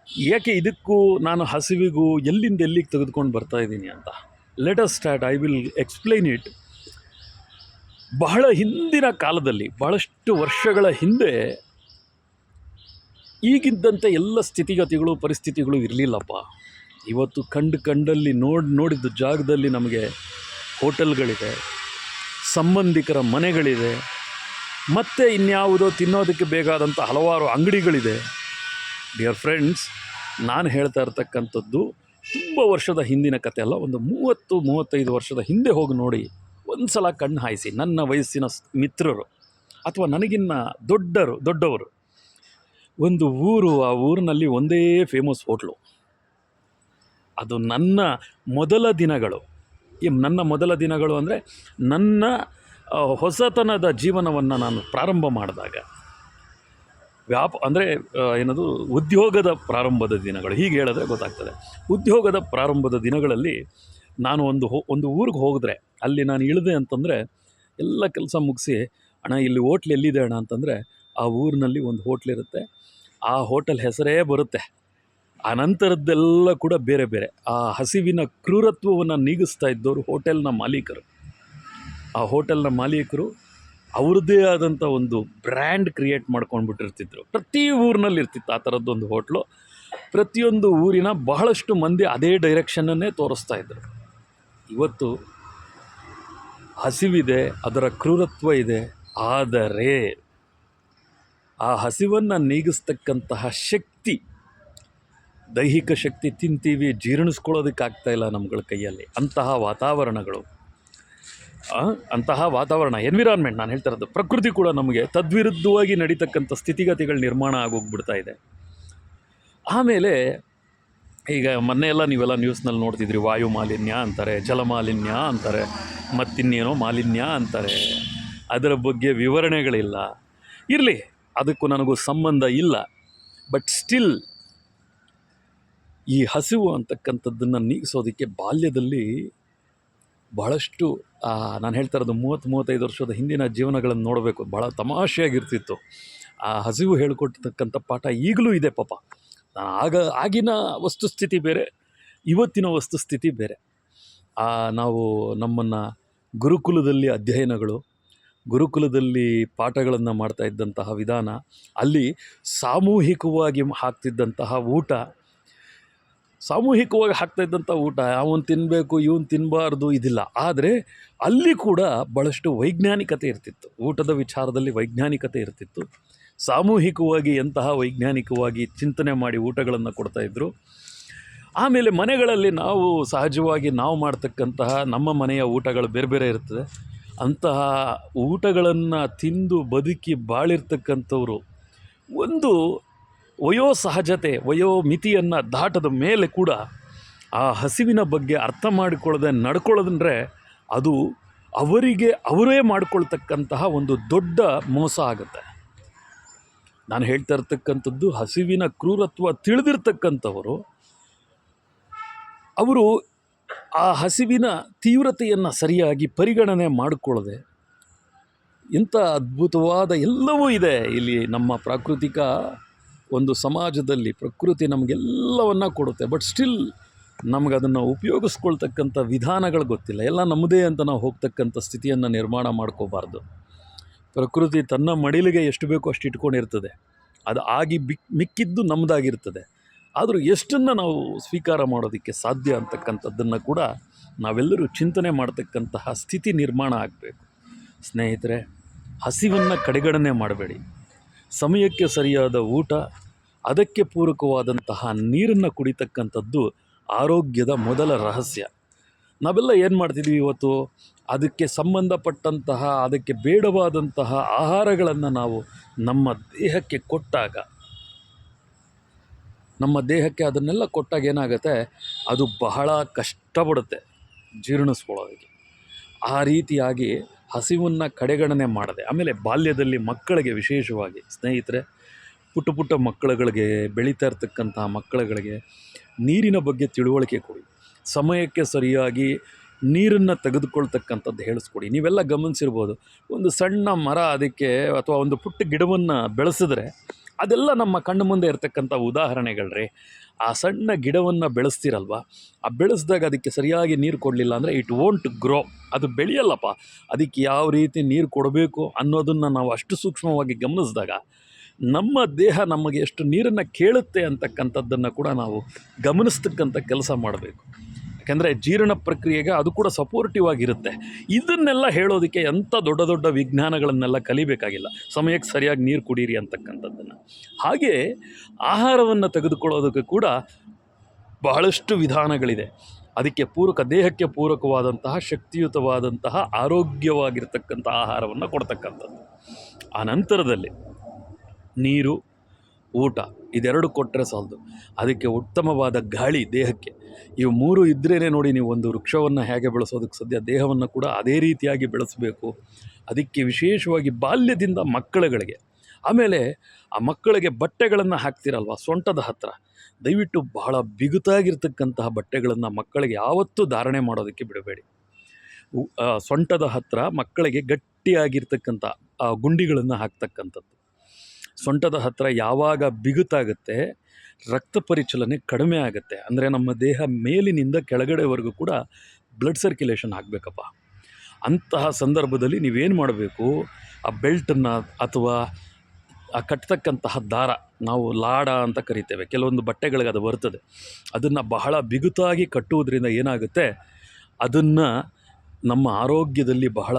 ಯಾಕೆ ಇದಕ್ಕೂ ನಾನು ಹಸಿವಿಗೂ ಎಲ್ಲಿಂದ ಎಲ್ಲಿಗೆ ತೆಗೆದುಕೊಂಡು ಬರ್ತಾ ಇದ್ದೀನಿ ಅಂತ? Let us start I will explain it ಬಹಳ ಹಿಂದಿನ ಕಾಲದಲ್ಲಿ, ಬಹಳಷ್ಟು ವರ್ಷಗಳ ಹಿಂದೆ ಈಗಿದ್ದಂತೆ ಎಲ್ಲ ಸ್ಥಿತಿಗತಿಗಳು, ಪರಿಸ್ಥಿತಿಗಳು ಇರಲಿಲ್ಲಪ್ಪ. ಇವತ್ತು ಕಂಡು ಕಂಡಲ್ಲಿ ನೋಡಿ, ನೋಡಿದ ಜಾಗದಲ್ಲಿ ನಮಗೆ ಹೋಟೆಲ್ಗಳಿದೆ, ಸಂಬಂಧಿಕರ ಮನೆಗಳಿದೆ, ಮತ್ತು ಇನ್ಯಾವುದೋ ತಿನ್ನೋದಕ್ಕೆ ಬೇಕಾದಂಥ ಹಲವಾರು ಅಂಗಡಿಗಳಿದೆ. ಡಿಯರ್ ಫ್ರೆಂಡ್ಸ್ ನಾನು ಹೇಳ್ತಾ ಇರ್ತಕ್ಕಂಥದ್ದು ತುಂಬ ವರ್ಷದ ಹಿಂದಿನ ಕತೆ ಅಲ್ಲ, ಒಂದು ಮೂವತ್ತು, ಮೂವತ್ತೈದು ವರ್ಷದ ಹಿಂದೆ ಹೋಗಿ ನೋಡಿ ಒಂದು ಸಲ ಕಣ್ಣು ಹಾಯಿಸಿ, ನನ್ನ ವಯಸ್ಸಿನ ಮಿತ್ರರು ಅಥವಾ ನನಗಿನ್ನ ದೊಡ್ಡರು, ದೊಡ್ಡವರು. ಒಂದು ಊರು, ಆ ಊರಿನಲ್ಲಿ ಒಂದೇ ಫೇಮಸ್ ಹೋಟ್ಲು ಅದು ನನ್ನ ಮೊದಲ ದಿನಗಳು. ಈ ನನ್ನ ಮೊದಲ ದಿನಗಳು ಅಂದರೆ ನನ್ನ ಹೊಸತನದ ಜೀವನವನ್ನು ನಾನು ಪ್ರಾರಂಭ ಮಾಡಿದಾಗ. ವ್ಯಾಪ, ಅಂದರೆ ಏನದು, ಉದ್ಯೋಗದ ಪ್ರಾರಂಭದ ದಿನಗಳು. ಹೀಗೆ ಹೇಳಿದ್ರೆ ಗೊತ್ತಾಗ್ತದೆ. ಉದ್ಯೋಗದ ಪ್ರಾರಂಭದ ದಿನಗಳಲ್ಲಿ ನಾನು ಒಂದು ಹೋ, ಒಂದು ಊರಿಗೆ ಹೋಗಿದ್ರೆ, ಅಲ್ಲಿ ನಾನು ಇಳಿದೆ ಅಂತಂದರೆ, ಎಲ್ಲ ಕೆಲಸ ಮುಗಿಸಿ, ಅಣ್ಣ, ಇಲ್ಲಿ ಹೋಟ್ಲ್ ಎಲ್ಲಿದೆ ಅಣ್ಣ? ಅಂತಂದರೆ, ಆ ಊರಿನಲ್ಲಿ ಒಂದು ಹೋಟ್ಲ್ ಇರುತ್ತೆ. ಆ ಹೋಟೆಲ್ ಹೆಸರೇ ಬರುತ್ತೆ. ಆ ನಂತರದ್ದೆಲ್ಲ ಕೂಡ ಬೇರೆ ಬೇರೆ. ಆ ಹಸಿವಿನ ಕ್ರೂರತ್ವವನ್ನು ನೀಗಿಸ್ತಾ ಇದ್ದವರು ಹೋಟೆಲ್ನ ಮಾಲೀಕರು. ಆ ಹೋಟೆಲ್ನ ಮಾಲೀಕರು ಅವ್ರದ್ದೇ ಆದಂಥ ಒಂದು ಬ್ರ್ಯಾಂಡ್ ಕ್ರಿಯೇಟ್ ಮಾಡ್ಕೊಂಡ್ಬಿಟ್ಟಿರ್ತಿದ್ರು. ಪ್ರತಿ ಊರಿನಲ್ಲಿ ಇರ್ತಿತ್ತು ಆ ಥರದ್ದೊಂದು ಹೋಟ್ಲು. ಪ್ರತಿಯೊಂದು ಊರಿನ ಬಹಳಷ್ಟು ಮಂದಿ ಅದೇ ಡೈರೆಕ್ಷನನ್ನೇ ತೋರಿಸ್ತಾ ಇದ್ದರು ಇವತ್ತು ಹಸಿವಿದೆ, ಅದರ ಕ್ರೂರತ್ವ ಇದೆ, ಆದರೆ ಆ ಹಸಿವನ್ನು ನೀಗಿಸ್ತಕ್ಕಂತಹ ಶಕ್ತಿ, ದೈಹಿಕ ಶಕ್ತಿ ತಿಂತೀವಿ, ಜೀರ್ಣಿಸ್ಕೊಳ್ಳೋದಕ್ಕಾಗ್ತಾ ಇಲ್ಲ ನಮ್ಗಳ ಕೈಯಲ್ಲಿ. ಅಂತಹ ವಾತಾವರಣಗಳು. ಅಂತಹ ವಾತಾವರಣ ಎನ್ವಿರಾನ್ಮೆಂಟ್ ನಾನು ಹೇಳ್ತಾ ಇರೋದು, ಪ್ರಕೃತಿ ಕೂಡ ನಮಗೆ ತದ್ವಿರುದ್ಧವಾಗಿ ನಡೀತಕ್ಕಂಥ ಸ್ಥಿತಿಗತಿಗಳು ನಿರ್ಮಾಣ ಆಗೋಗ್ಬಿಡ್ತಾ ಇದೆ. ಆಮೇಲೆ ಈಗ ಮೊನ್ನೆ ಎಲ್ಲ ನೀವೆಲ್ಲ ನ್ಯೂಸ್ನಲ್ಲಿ ನೋಡ್ತಿದ್ರಿ, ವಾಯು ಮಾಲಿನ್ಯ ಅಂತಾರೆ, ಜಲ ಮಾಲಿನ್ಯ ಅಂತಾರೆ, ಮತ್ತಿನ್ನೇನೋ ಮಾಲಿನ್ಯ ಅಂತಾರೆ. ಅದರ ಬಗ್ಗೆ ವಿವರಣೆಗಳಿಲ್ಲ. ಇರಲಿ, ಅದಕ್ಕೂ ನನಗೂ ಸಂಬಂಧ ಇಲ್ಲ. ಬಟ್ ಸ್ಟಿಲ್ ಈ ಹಸಿವು ಅಂತಕ್ಕಂಥದ್ದನ್ನು ನೀಗಿಸೋದಕ್ಕೆ ಬಾಲ್ಯದಲ್ಲಿ ಬಹಳಷ್ಟು ನಾನು ಹೇಳ್ತಾ ಇರೋದು ಮೂವತ್ತು, ಮೂವತ್ತೈದು ವರ್ಷದ ಹಿಂದಿನ ಜೀವನಗಳನ್ನು ನೋಡಬೇಕು. ಭಾಳ ತಮಾಷೆಯಾಗಿರ್ತಿತ್ತು. ಆ ಹಸಿವು ಹೇಳ್ಕೊಟ್ಟಿರ್ತಕ್ಕಂಥ ಪಾಠ ಈಗಲೂ ಇದೆ ಪಾಪ. ನಾನು ಆಗ, ಆಗಿನ ವಸ್ತುಸ್ಥಿತಿ ಬೇರೆ, ಇವತ್ತಿನ ವಸ್ತುಸ್ಥಿತಿ ಬೇರೆ. ನಾವು ನಮ್ಮನ್ನು ಗುರುಕುಲದಲ್ಲಿ ಅಧ್ಯಯನಗಳು, ಗುರುಕುಲದಲ್ಲಿ ಪಾಠಗಳನ್ನು ಮಾಡ್ತಾ ಇದ್ದಂತಹ ವಿಧಾನ, ಅಲ್ಲಿ ಸಾಮೂಹಿಕವಾಗಿ ಹಾಕ್ತಿದ್ದಂತಹ ಊಟ ಸಾಮೂಹಿಕವಾಗಿ ಹಾಕ್ತಾ ಇದ್ದಂಥ ಊಟ, ಅವನು ತಿನ್ನಬೇಕು ಇವನು ತಿನ್ನಬಾರ್ದು ಇದಿಲ್ಲ. ಆದರೆ ಅಲ್ಲಿ ಕೂಡ ಭಾಳಷ್ಟು ವೈಜ್ಞಾನಿಕತೆ ಇರ್ತಿತ್ತು. ಊಟದ ವಿಚಾರದಲ್ಲಿ ವೈಜ್ಞಾನಿಕತೆ ಇರ್ತಿತ್ತು. ಸಾಮೂಹಿಕವಾಗಿ ಎಂತಹ ವೈಜ್ಞಾನಿಕವಾಗಿ ಚಿಂತನೆ ಮಾಡಿ ಊಟಗಳನ್ನು ಕೊಡ್ತಾಯಿದ್ರು ಆಮೇಲೆ ಮನೆಗಳಲ್ಲಿ ನಾವು ಸಹಜವಾಗಿ ನಾವು ಮಾಡ್ತಕ್ಕಂತಹ ನಮ್ಮ ಮನೆಯ ಊಟಗಳು ಬೇರೆ ಬೇರೆ ಇರ್ತದೆ. ಅಂತಹ ಊಟಗಳನ್ನು ತಿಂದು ಬದುಕಿ ಬಾಳಿರ್ತಕ್ಕಂಥವರು ಒಂದು ವಯೋಸಹಜತೆ, ವಯೋಮಿತಿಯನ್ನು ದಾಟದ ಮೇಲೆ ಕೂಡ ಆ ಹಸಿವಿನ ಬಗ್ಗೆ ಅರ್ಥ ಮಾಡಿಕೊಳ್ಳದೆ ನಡ್ಕೊಳ್ಳೋದಂದರೆ ಅದು ಅವರಿಗೆ, ಅವರೇ ಮಾಡಿಕೊಳ್ತಕ್ಕಂತಹ ಒಂದು ದೊಡ್ಡ ಮೋಸ ಆಗುತ್ತೆ. ನಾನು ಹೇಳ್ತಾ ಇರ್ತಕ್ಕಂಥದ್ದು ಹಸಿವಿನ ಕ್ರೂರತ್ವ ತಿಳಿದಿರ್ತಕ್ಕಂಥವರು, ಅವರು ಆ ಹಸಿವಿನ ತೀವ್ರತೆಯನ್ನು ಸರಿಯಾಗಿ ಪರಿಗಣನೆ ಮಾಡಿಕೊಳ್ಳದೆ ಇಂಥ ಅದ್ಭುತವಾದ ಎಲ್ಲವೂ ಇದೆ ಇಲ್ಲಿ ನಮ್ಮ ಪ್ರಾಕೃತಿಕ ಒಂದು ಸಮಾಜದಲ್ಲಿ ಪ್ರಕೃತಿ ನಮಗೆಲ್ಲವನ್ನು ಕೊಡುತ್ತೆ. ಬಟ್ ಸ್ಟಿಲ್ ನಮಗದನ್ನು ಉಪಯೋಗಿಸ್ಕೊಳ್ತಕ್ಕಂಥ ವಿಧಾನಗಳು ಗೊತ್ತಿಲ್ಲ. ಎಲ್ಲ ನಮ್ಮದೇ ಅಂತ ನಾವು ಹೋಗ್ತಕ್ಕಂಥ ಸ್ಥಿತಿಯನ್ನು ನಿರ್ಮಾಣ ಮಾಡ್ಕೋಬಾರ್ದು. ಪ್ರಕೃತಿ ತನ್ನ ಮಡಿಲಿಗೆ ಎಷ್ಟು ಬೇಕೋ ಅಷ್ಟು ಇಟ್ಕೊಂಡಿರ್ತದೆ. ಅದು ಆಗಿ ಬಿಕ್, ಮಿಕ್ಕಿದ್ದು ನಮ್ಮದಾಗಿರ್ತದೆ ಆದರೂ ಎಷ್ಟನ್ನು ನಾವು ಸ್ವೀಕಾರ ಮಾಡೋದಕ್ಕೆ ಸಾಧ್ಯ ಅಂತಕ್ಕಂಥದ್ದನ್ನು ಕೂಡ ನಾವೆಲ್ಲರೂ ಚಿಂತನೆ ಮಾಡ್ತಕ್ಕಂತಹ ಸ್ಥಿತಿ ನಿರ್ಮಾಣ ಆಗಬೇಕು. ಸ್ನೇಹಿತರೆ, ಹಸಿವನ್ನು ಕಡೆಗಣನೆ ಮಾಡಬೇಡಿ. ಸಮಯಕ್ಕೆ ಸರಿಯಾದ ಊಟ, ಅದಕ್ಕೆ ಪೂರಕವಾದಂತಹ ನೀರನ್ನು ಕುಡಿತಕ್ಕಂಥದ್ದು ಆರೋಗ್ಯದ ಮೊದಲ ರಹಸ್ಯ. ನಾವೆಲ್ಲ ಏನು ಮಾಡ್ತಿದ್ದೀವಿ ಇವತ್ತು? ಅದಕ್ಕೆ ಸಂಬಂಧಪಟ್ಟಂತಹ, ಅದಕ್ಕೆ ಬೇಡವಾದಂತಹ ಆಹಾರಗಳನ್ನು ನಾವು ನಮ್ಮ ದೇಹಕ್ಕೆ ಕೊಟ್ಟಾಗ, ನಮ್ಮ ದೇಹಕ್ಕೆ ಅದನ್ನೆಲ್ಲ ಕೊಟ್ಟಾಗ ಏನಾಗುತ್ತೆ? ಅದು ಬಹಳ ಕಷ್ಟಪಡುತ್ತೆ ಜೀರ್ಣಿಸ್ಕೊಳ್ಳೋದಕ್ಕೆ. ಆ ರೀತಿಯಾಗಿ ಹಸಿವನ್ನು ಕಡೆಗಣನೆ ಮಾಡದೆ, ಆಮೇಲೆ ಬಾಲ್ಯದಲ್ಲಿ ಮಕ್ಕಳಿಗೆ ವಿಶೇಷವಾಗಿ ಸ್ನೇಹಿತರೆ, ಪುಟ್ಟ ಪುಟ್ಟ ಮಕ್ಕಳುಗಳಿಗೆ, ಬೆಳೀತಾ ಇರ್ತಕ್ಕಂಥ ಮಕ್ಕಳುಗಳಿಗೆ ನೀರಿನ ಬಗ್ಗೆ ತಿಳುವಳಿಕೆ ಕೊಡಿ. ಸಮಯಕ್ಕೆ ಸರಿಯಾಗಿ ನೀರನ್ನು ತೆಗೆದುಕೊಳ್ತಕ್ಕಂಥದ್ದು ಹೇಳಿಸ್ಕೊಡಿ. ನೀವೆಲ್ಲ ಗಮನಿಸಿರ್ಬೋದು, ಒಂದು ಸಣ್ಣ ಮರ ಅದಕ್ಕೆ ಅಥವಾ ಒಂದು ಪುಟ್ಟ ಗಿಡವನ್ನು ಬೆಳೆಸಿದ್ರೆ ಅದೆಲ್ಲ ನಮ್ಮ ಕಣ್ಣು ಮುಂದೆ ಇರ್ತಕ್ಕಂಥ ಉದಾಹರಣೆಗಳ್ರಿ. ಆ ಸಣ್ಣ ಗಿಡವನ್ನು ಬೆಳೆಸ್ತೀರಲ್ವ? ಆ ಬೆಳೆಸಿದಾಗ ಅದಕ್ಕೆ ಸರಿಯಾಗಿ ನೀರು ಕೊಡಲಿಲ್ಲ ಅಂದರೆ ಇಟ್ ವೋಂಟ್ ಗ್ರೋ ಅದು ಬೆಳೆಯಲ್ಲಪ್ಪ. ಅದಕ್ಕೆ ಯಾವ ರೀತಿ ನೀರು ಕೊಡಬೇಕು ಅನ್ನೋದನ್ನು ನಾವು ಅಷ್ಟು ಸೂಕ್ಷ್ಮವಾಗಿ ಗಮನಿಸಿದಾಗ ನಮ್ಮ ದೇಹ ನಮಗೆ ಎಷ್ಟು ನೀರನ್ನು ಕೇಳುತ್ತೆ ಅಂತಕ್ಕಂಥದ್ದನ್ನು ಕೂಡ ನಾವು ಗಮನಿಸ್ತಕ್ಕಂಥ ಕೆಲಸ ಮಾಡಬೇಕು. ಯಾಕೆಂದರೆ ಜೀರ್ಣ ಪ್ರಕ್ರಿಯೆಗೆ ಅದು ಕೂಡ ಸಪೋರ್ಟಿವ್ ಆಗಿರುತ್ತೆ. ಇದನ್ನೆಲ್ಲ ಹೇಳೋದಕ್ಕೆ ಎಂಥ ದೊಡ್ಡ ದೊಡ್ಡ ವಿಜ್ಞಾನಗಳನ್ನೆಲ್ಲ ಕಲಿಬೇಕಾಗಿಲ್ಲ. ಸಮಯಕ್ಕೆ ಸರಿಯಾಗಿ ನೀರು ಕುಡೀರಿ ಅಂತಕ್ಕಂಥದ್ದನ್ನು. ಹಾಗೆ ಆಹಾರವನ್ನು ತೆಗೆದುಕೊಳ್ಳೋದಕ್ಕೆ ಕೂಡ ಬಹಳಷ್ಟು ವಿಧಾನಗಳಿದೆ. ಅದಕ್ಕೆ ಪೂರಕ, ದೇಹಕ್ಕೆ ಪೂರಕವಾದಂತಹ, ಶಕ್ತಿಯುತವಾದಂತಹ, ಆರೋಗ್ಯವಾಗಿರ್ತಕ್ಕಂಥ ಆಹಾರವನ್ನು ಕೊಡ್ತಕ್ಕಂಥದ್ದು. ಆ ನಂತರದಲ್ಲಿ ನೀರು ಊಟ, ಇದೆರಡು ಕೊಟ್ಟರೆ ಸಾಲದು. ಅದಕ್ಕೆ ಉತ್ತಮವಾದ ಗಾಳಿ ದೇಹಕ್ಕೆ. ಇವು ಮೂರು ಇದ್ರೇ ನೋಡಿ ನೀವು ಒಂದು ವೃಕ್ಷವನ್ನು ಹೇಗೆ ಬೆಳೆಸೋದಕ್ಕೆ ಸದ್ಯ ದೇಹವನ್ನು ಕೂಡ ಅದೇ ರೀತಿಯಾಗಿ ಬೆಳೆಸಬೇಕು. ಅದಕ್ಕೆ ವಿಶೇಷವಾಗಿ ಬಾಲ್ಯದಿಂದ ಮಕ್ಕಳುಗಳಿಗೆ. ಆಮೇಲೆ ಆ ಮಕ್ಕಳಿಗೆ ಬಟ್ಟೆಗಳನ್ನು ಹಾಕ್ತಿರಲ್ವ? ಸೊಂಟದ ಹತ್ತಿರ ದಯವಿಟ್ಟು ಬಹಳ ಬಿಗುತಾಗಿರ್ತಕ್ಕಂತಹ ಬಟ್ಟೆಗಳನ್ನು ಮಕ್ಕಳಿಗೆ ಯಾವತ್ತೂ ಧಾರಣೆ ಮಾಡೋದಕ್ಕೆ ಬಿಡಬೇಡಿ. ಸೊಂಟದ ಹತ್ತಿರ ಮಕ್ಕಳಿಗೆ ಗಟ್ಟಿಯಾಗಿರ್ತಕ್ಕಂಥ ಗುಂಡಿಗಳನ್ನು ಹಾಕ್ತಕ್ಕಂಥದ್ದು. ಸೊಂಟದ ಹತ್ತಿರ ಯಾವಾಗ ಬಿಗುತ್ತಾಗುತ್ತೆ ರಕ್ತ ಪರಿಚಲನೆ ಕಡಿಮೆ ಆಗುತ್ತೆ. ಅಂದರೆ ನಮ್ಮ ದೇಹ ಮೇಲಿನಿಂದ ಕೆಳಗಡೆವರೆಗೂ ಕೂಡ ಬ್ಲಡ್ ಸರ್ಕ್ಯುಲೇಷನ್ ಆಗಬೇಕಪ್ಪ. ಅಂತಹ ಸಂದರ್ಭದಲ್ಲಿ ನೀವೇನು ಮಾಡಬೇಕು, ಆ ಬೆಲ್ಟನ್ನು ಅಥವಾ ಆ ಕಟ್ತಕ್ಕಂತಹ ದಾರ, ನಾವು ಲಾಡ ಅಂತ ಕರಿತೇವೆ, ಕೆಲವೊಂದು ಬಟ್ಟೆಗಳಿಗೆ ಅದು ಬರ್ತದೆ. ಅದನ್ನು ಬಹಳ ಬಿಗುತಾಗಿ ಕಟ್ಟುವುದರಿಂದ ಏನಾಗುತ್ತೆ, ಅದನ್ನು ನಮ್ಮ ಆರೋಗ್ಯದಲ್ಲಿ ಬಹಳ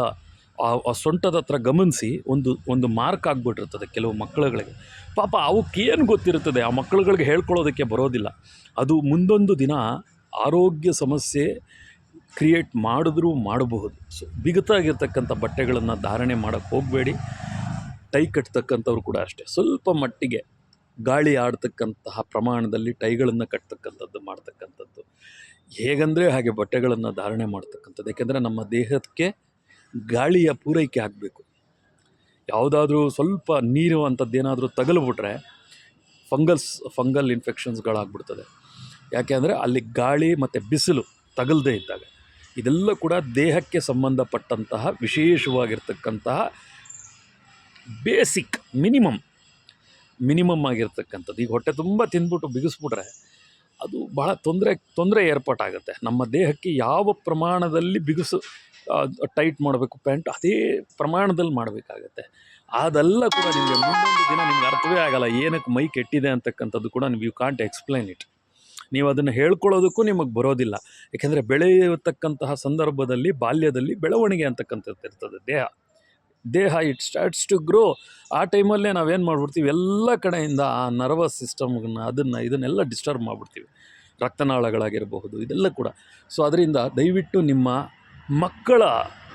ಆ ಸೊಂಟದ ಹತ್ರ ಗಮನಿಸಿ ಒಂದು ಒಂದು ಮಾರ್ಕ್ ಆಗಿಬಿಟ್ಟಿರ್ತದೆ ಕೆಲವು ಮಕ್ಕಳುಗಳಿಗೆ. ಪಾಪ ಅವಕ್ಕೇನು ಗೊತ್ತಿರುತ್ತದೆ? ಆ ಮಕ್ಕಳುಗಳಿಗೆ ಹೇಳ್ಕೊಳ್ಳೋದಕ್ಕೆ ಬರೋದಿಲ್ಲ. ಅದು ಮುಂದೊಂದು ದಿನ ಆರೋಗ್ಯ ಸಮಸ್ಯೆ ಕ್ರಿಯೇಟ್ ಮಾಡಿದ್ರೂ ಮಾಡಬಹುದು. ಸೊ ಬಿಗತಾಗಿರ್ತಕ್ಕಂಥ ಬಟ್ಟೆಗಳನ್ನು ಧಾರಣೆ ಮಾಡೋಕ್ಕೆ ಹೋಗಬೇಡಿ. ಟೈ ಕಟ್ತಕ್ಕಂಥವ್ರು ಕೂಡ ಅಷ್ಟೇ. ಸ್ವಲ್ಪ ಮಟ್ಟಿಗೆ ಗಾಳಿ ಆಡ್ತಕ್ಕಂತಹ ಪ್ರಮಾಣದಲ್ಲಿ ಟೈಗಳನ್ನು ಕಟ್ತಕ್ಕಂಥದ್ದು ಮಾಡ್ತಕ್ಕಂಥದ್ದು. ಹೇಗಂದರೆ ಹಾಗೆ ಬಟ್ಟೆಗಳನ್ನು ಧಾರಣೆ ಮಾಡ್ತಕ್ಕಂಥದ್ದು. ಏಕೆಂದರೆ ನಮ್ಮ ದೇಹಕ್ಕೆ ಗಾಳಿಯ ಪೂರೈಕೆ ಆಗಬೇಕು. ಯಾವುದಾದ್ರೂ ಸ್ವಲ್ಪ ನೀರು ಅಂಥದ್ದೇನಾದರೂ ತಗಲ್ಬಿಟ್ರೆ ಫಂಗಲ್ಸ್, ಫಂಗಲ್ ಇನ್ಫೆಕ್ಷನ್ಸ್ಗಳಾಗ್ಬಿಡ್ತದೆ. ಯಾಕೆ ಅಂದರೆ ಅಲ್ಲಿ ಗಾಳಿ ಮತ್ತು ಬಿಸಿಲು ತಗಲದೇ ಇದ್ದಾಗ. ಇದೆಲ್ಲ ಕೂಡ ದೇಹಕ್ಕೆ ಸಂಬಂಧಪಟ್ಟಂತಹ ವಿಶೇಷವಾಗಿರ್ತಕ್ಕಂತಹ ಬೇಸಿಕ್ ಮಿನಿಮಮ್ ಮಿನಿಮಮ್ ಆಗಿರ್ತಕ್ಕಂಥದ್ದು. ಈಗ ಹೊಟ್ಟೆ ತುಂಬ ತಿಂದ್ಬಿಟ್ಟು ಬಿಗಿಸ್ಬಿಟ್ರೆ ಅದು ಬಹಳ ತೊಂದರೆ ತೊಂದರೆ ಏರ್ಪಾಟಾಗುತ್ತೆ. ನಮ್ಮ ದೇಹಕ್ಕೆ ಯಾವ ಪ್ರಮಾಣದಲ್ಲಿ ಬಿಗಿಸು ಟೈಟ್ ಮಾಡಬೇಕು, ಪ್ಯಾಂಟ್ ಅದೇ ಪ್ರಮಾಣದಲ್ಲಿ ಮಾಡಬೇಕಾಗತ್ತೆ. ಅದೆಲ್ಲ ಕೂಡ ನಿಮಗೆ ಮುಂದೊಂದು ದಿನ ನಿಮ್ಗೆ ಅರ್ಥವೇ ಆಗಲ್ಲ, ಏನಕ್ಕೆ ಮೈ ಕೆಟ್ಟಿದೆ ಅಂತಕ್ಕಂಥದ್ದು ಕೂಡ ನೀವು ಯು ಕಾಂಟ್ ಎಕ್ಸ್ಪ್ಲೈನ್ ಇಟ್ ನೀವು ಅದನ್ನು ಹೇಳ್ಕೊಳ್ಳೋದಕ್ಕೂ ನಿಮಗೆ ಬರೋದಿಲ್ಲ. ಯಾಕೆಂದರೆ ಬೆಳೆಯತಕ್ಕಂತಹ ಸಂದರ್ಭದಲ್ಲಿ, ಬಾಲ್ಯದಲ್ಲಿ ಬೆಳವಣಿಗೆ ಅಂತಕ್ಕಂಥದ್ದು ಇರ್ತದೆ, ದೇಹ. ದೇಹ ಇಟ್ ಸ್ಟಾರ್ಟ್ಸ್ ಟು ಗ್ರೋ ಆ ಟೈಮಲ್ಲೇ ನಾವೇನು ಮಾಡ್ಬಿಡ್ತೀವಿ, ಎಲ್ಲ ಕಡೆಯಿಂದ ಆ ನರ್ವಸ್ ಸಿಸ್ಟಮ್ನ ಅದನ್ನು, ಇದನ್ನೆಲ್ಲ ಡಿಸ್ಟರ್ಬ್ ಮಾಡಿಬಿಡ್ತೀವಿ. ರಕ್ತನಾಳಗಳಾಗಿರಬಹುದು, ಇದೆಲ್ಲ ಕೂಡ. ಸೊ ಅದರಿಂದ ದಯವಿಟ್ಟು ನಿಮ್ಮ ಮಕ್ಕಳ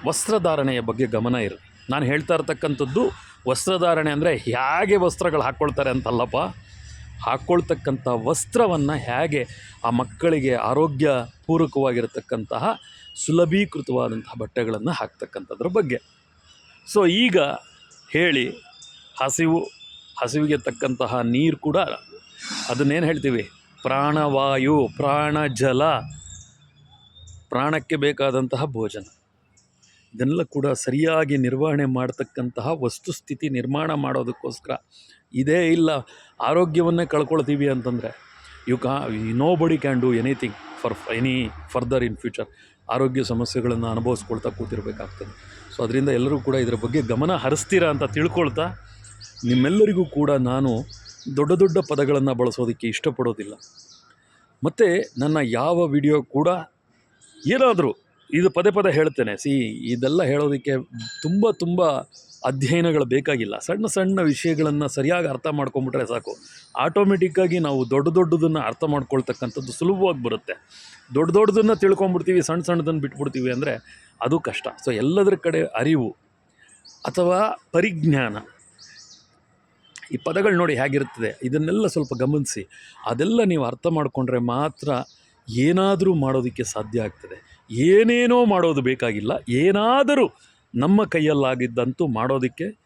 ವಸ್ತ್ರಧಾರಣೆಯ ಬಗ್ಗೆ ಗಮನ ಇರು. ನಾನು ಹೇಳ್ತಾ ಇರ್ತಕ್ಕಂಥದ್ದು ವಸ್ತ್ರಧಾರಣೆ ಅಂದರೆ ಹೇಗೆ ವಸ್ತ್ರಗಳು ಹಾಕ್ಕೊಳ್ತಾರೆ ಅಂತಲ್ಲಪ್ಪ. ಹಾಕ್ಕೊಳ್ತಕ್ಕಂಥ ವಸ್ತ್ರವನ್ನು ಹೇಗೆ ಆ ಮಕ್ಕಳಿಗೆ ಆರೋಗ್ಯ ಪೂರಕವಾಗಿರತಕ್ಕಂತಹ ಸುಲಭೀಕೃತವಾದಂತಹ ಬಟ್ಟೆಗಳನ್ನು ಹಾಕ್ತಕ್ಕಂಥದ್ರ ಬಗ್ಗೆ. ಸೊ ಈಗ ಹೇಳಿ, ಹಸಿವು, ಹಸಿವಿಗೆ ತಕ್ಕಂತಹ ನೀರು ಕೂಡ ಅದನ್ನೇನು ಹೇಳ್ತೀವಿ? ಪ್ರಾಣವಾಯು ಪ್ರಾಣ ಜಲ ಪ್ರಾಣಕ್ಕೆ ಬೇಕಾದಂತಹ ಭೋಜನ. ಇದನ್ನೆಲ್ಲ ಕೂಡ ಸರಿಯಾಗಿ ನಿರ್ವಹಣೆ ಮಾಡ್ತಕ್ಕಂತಹ ವಸ್ತುಸ್ಥಿತಿ ನಿರ್ಮಾಣ ಮಾಡೋದಕ್ಕೋಸ್ಕರ. ಇದೇ ಇಲ್ಲ, ಆರೋಗ್ಯವನ್ನೇ ಕಳ್ಕೊಳ್ತೀವಿ ಅಂತಂದರೆ ಯು ಕಾ nobody can do anything for any further in future ಆರೋಗ್ಯ ಸಮಸ್ಯೆಗಳನ್ನು ಅನುಭವಿಸ್ಕೊಳ್ತಾ ಕೂತಿರಬೇಕಾಗ್ತದೆ. ಸೊ ಅದರಿಂದ ಎಲ್ಲರೂ ಕೂಡ ಇದರ ಬಗ್ಗೆ ಗಮನ ಹರಿಸ್ತೀರಾ ಅಂತ ತಿಳ್ಕೊಳ್ತಾ, ನಿಮ್ಮೆಲ್ಲರಿಗೂ ಕೂಡ ನಾನು ದೊಡ್ಡ ದೊಡ್ಡ ಪದಗಳನ್ನು ಬಳಸೋದಕ್ಕೆ ಇಷ್ಟಪಡೋದಿಲ್ಲ. ಮತ್ತು, ನನ್ನ ಯಾವ ವಿಡಿಯೋ ಕೂಡ ಏನಾದರೂ ಇದು ಪದೇ ಪದೇ ಹೇಳ್ತೇನೆ. ಸಿ, ಇದೆಲ್ಲ ಹೇಳೋದಕ್ಕೆ ತುಂಬ ತುಂಬ ಅಧ್ಯಯನಗಳು ಬೇಕಾಗಿಲ್ಲ. ಸಣ್ಣ ಸಣ್ಣ ವಿಷಯಗಳನ್ನು ಸರಿಯಾಗಿ ಅರ್ಥ ಮಾಡ್ಕೊಂಬಿಟ್ರೆ ಸಾಕು. ಆಟೋಮೆಟಿಕ್ಕಾಗಿ ನಾವು ದೊಡ್ಡ ದೊಡ್ಡದನ್ನು ಅರ್ಥ ಮಾಡ್ಕೊಳ್ತಕ್ಕಂಥದ್ದು ಸುಲಭವಾಗಿ ಬರುತ್ತೆ. ದೊಡ್ಡ ದೊಡ್ಡದನ್ನು ತಿಳ್ಕೊಂಬಿಡ್ತೀವಿ, ಸಣ್ಣ ಸಣ್ಣದನ್ನು ಬಿಟ್ಬಿಡ್ತೀವಿ ಅಂದರೆ ಅದು ಕಷ್ಟ. ಸೊ ಎಲ್ಲದರ ಕಡೆ ಅರಿವು ಅಥವಾ ಪರಿಜ್ಞಾನ. ಈ ಪದಗಳು ನೋಡಿ ಹೇಗಿರ್ತದೆ ಇದನ್ನೆಲ್ಲ ಸ್ವಲ್ಪ ಗಮನಿಸಿ. ಅದೆಲ್ಲ ನೀವು ಅರ್ಥ ಮಾಡಿಕೊಂಡ್ರೆ ಮಾತ್ರ ಏನಾದರೂ ಮಾಡೋದಕ್ಕೆ ಸಾಧ್ಯ ಆಗ್ತದೆ. ಏನೇನೋ ಮಾಡೋದು ಬೇಕಾಗಿಲ್ಲ. ಏನಾದರೂ ನಮ್ಮ ಕೈಯಲ್ಲಾಗಿದ್ದಂತೂ ಮಾಡೋದಕ್ಕೆ